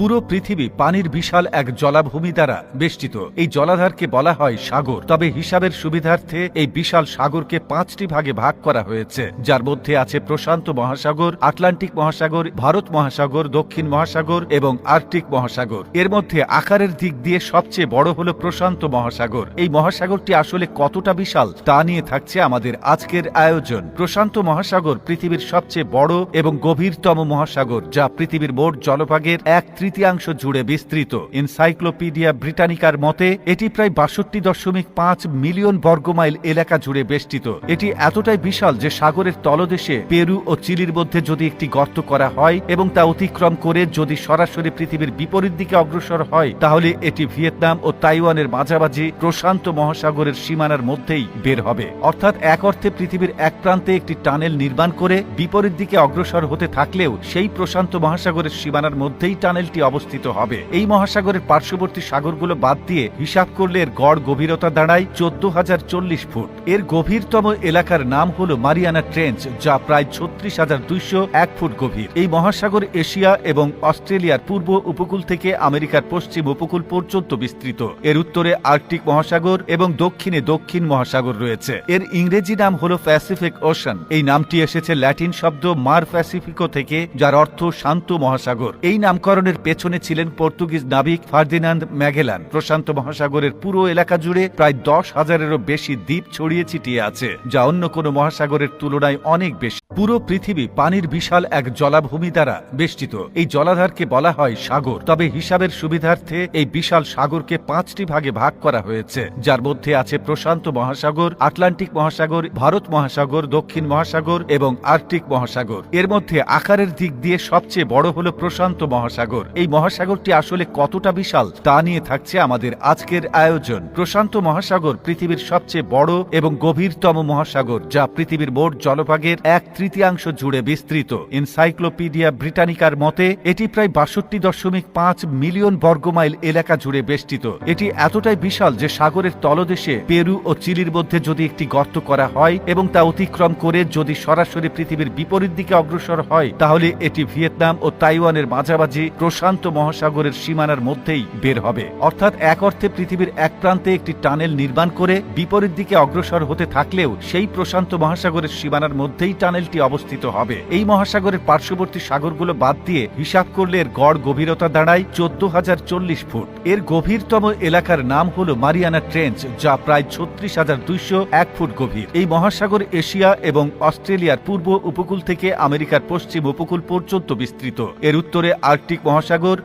পুরো পৃথিবী পানির বিশাল এক জলাভূমি দ্বারা বেষ্টিত। এই জলাধারকে বলা হয় সাগর। তবে হিসাবের সুবিধার্থে এই বিশাল সাগরকে পাঁচটি ভাগে ভাগ করা হয়েছে। যার মধ্যে আছে প্রশান্ত মহাসাগর, আটলান্টিক মহাসাগর, ভারত মহাসাগর, দক্ষিণ মহাসাগর এবং আর্কটিক মহাসাগর। এর মধ্যে আকারের দিক দিয়ে সবচেয়ে বড় হলো প্রশান্ত মহাসাগর। এই মহাসাগরটি আসলে কতটা বিশাল তা নিয়ে থাকছে আমাদের আজকের আয়োজন। প্রশান্ত মহাসাগর পৃথিবীর সবচেয়ে বড় এবং গভীরতম মহাসাগর, যা পৃথিবীর মোট জলভাগের এক তৃতীয়াংশ জুড়ে বিস্তৃত। এনসাইক্লোপিডিয়া ব্রিটানিকার মতে, এটি প্রায় বাষট্টি দশমিক পাঁচ মিলিয়ন বর্গমাইল এলাকা জুড়ে বেষ্টিত। এটি এতটাই বিশাল যে সাগরের তলদেশে, পেরু ও চিলির মধ্যে যদি একটি গর্ত করা হয় এবং তা অতিক্রম করে যদি সরাসরি পৃথিবীর বিপরীত দিকে অগ্রসর হয়, তাহলে এটি ভিয়েতনাম ও তাইওয়ানের মাঝামাঝি প্রশান্ত মহাসাগরের সীমানার মধ্যেই বের হবে। অর্থাৎ এক অর্থে পৃথিবীর এক প্রান্তে একটি টানেল নির্মাণ করে বিপরীত দিকে অগ্রসর হতে থাকলেও সেই প্রশান্ত মহাসাগরের সীমানার মধ্যেই টানেলটি অবস্থিত হবে। এই মহাসাগরের পার্শ্ববর্তী সাগরগুলো বাদ দিয়ে হিসাব করলে এর গড় গভীরতা দাঁড়ায় চোদ্দ হাজার চল্লিশ ফুট। এর গভীরতম এলাকার নাম হল মারিয়ানা ট্রেঞ্চ, যা প্রায় ছত্রিশ হাজার দুইশো এক ফুট গভীর। এই মহাসাগর এশিয়া এবং অস্ট্রেলিয়ার পূর্ব উপকূল থেকে আমেরিকার পশ্চিম উপকূল পর্যন্ত বিস্তৃত। এর উত্তরে আর্কটিক মহাসাগর এবং দক্ষিণে দক্ষিণ মহাসাগর রয়েছে। এর ইংরেজি নাম হল প্যাসিফিক ওশান। এই নামটি এসেছে ল্যাটিন শব্দ মার প্যাসিফিকো থেকে, যার অর্থ শান্ত মহাসাগর। এই নামকরণের পেছনে ছিলেন পর্তুগিজ নাবিক ফার্দিনান্দ ম্যাগেলান প্রশান্ত মহাসাগরের পুরো এলাকা জুড়ে প্রায় দশ হাজারেরও বেশি দ্বীপ ছড়িয়ে ছিটিয়ে আছে, যা অন্য কোনো মহাসাগরের তুলনায় অনেক বেশি। পুরো পৃথিবী পানির বিশাল এক জলাভূমি দ্বারা বেষ্টিত। এই জলাধারকে বলা হয় সাগর। তবে হিসাবের সুবিধার্থে এই বিশাল সাগরকে পাঁচটি ভাগে ভাগ করা হয়েছে। যার মধ্যে আছে প্রশান্ত মহাসাগর, আটলান্টিক মহাসাগর, ভারত মহাসাগর, দক্ষিণ মহাসাগর এবং আর্কটিক মহাসাগর। এর মধ্যে আকারের দিক দিয়ে সবচেয়ে বড় হল প্রশান্ত মহাসাগর। এই মহাসাগরটি আসলে কতটা বিশাল তা নিয়ে থাকছে আমাদের আজকের আয়োজন। প্রশান্ত মহাসাগর পৃথিবীর সবচেয়ে বড় এবং গভীরতম মহাসাগর, যা পৃথিবীর মোট জলভাগের এক তৃতীয়াংশ জুড়ে বিস্তৃত। এনসাইক্লোপিডিয়া ব্রিটানিকার মতে, এটি প্রায় বাষট্টি দশমিক পাঁচ মিলিয়ন বর্গমাইল এলাকা জুড়ে বেষ্টিত। এটি এতটাই বিশাল যে সাগরের তলদেশে পেরু ও চিলির মধ্যে যদি একটি গর্ত করা হয় এবং তা অতিক্রম করে যদি সরাসরি পৃথিবীর বিপরীত দিকে অগ্রসর হয়, তাহলে এটি ভিয়েতনাম ও তাইওয়ানের মাঝামাঝি প্রশান্ত মহাসাগরের সীমানার মধ্যেই বের হবে। অর্থাৎ এক অর্থে পৃথিবীর এক প্রান্তে একটি টানেল নির্মাণ করে বিপরীত দিকে অগ্রসর হতে থাকলেও সেই প্রশান্ত মহাসাগরের সীমানার মধ্যেই টানেলটি অবস্থিত হবে। এই মহাসাগরের পার্শ্ববর্তী সাগরগুলো বাদ দিয়ে হিসাব করলে এর গড় গভীরতা দাঁড়ায় চোদ্দ হাজার চল্লিশ ফুট। এর গভীরতম এলাকার নাম হল মারিয়ানা ট্রেঞ্চ, যা প্রায় ছত্রিশ হাজার দুইশো এক ফুট গভীর। এই মহাসাগর এশিয়া এবং অস্ট্রেলিয়ার পূর্ব উপকূল থেকে আমেরিকার পশ্চিম উপকূল পর্যন্ত বিস্তৃত। এর উত্তরে আর্কটিক মহাসাগর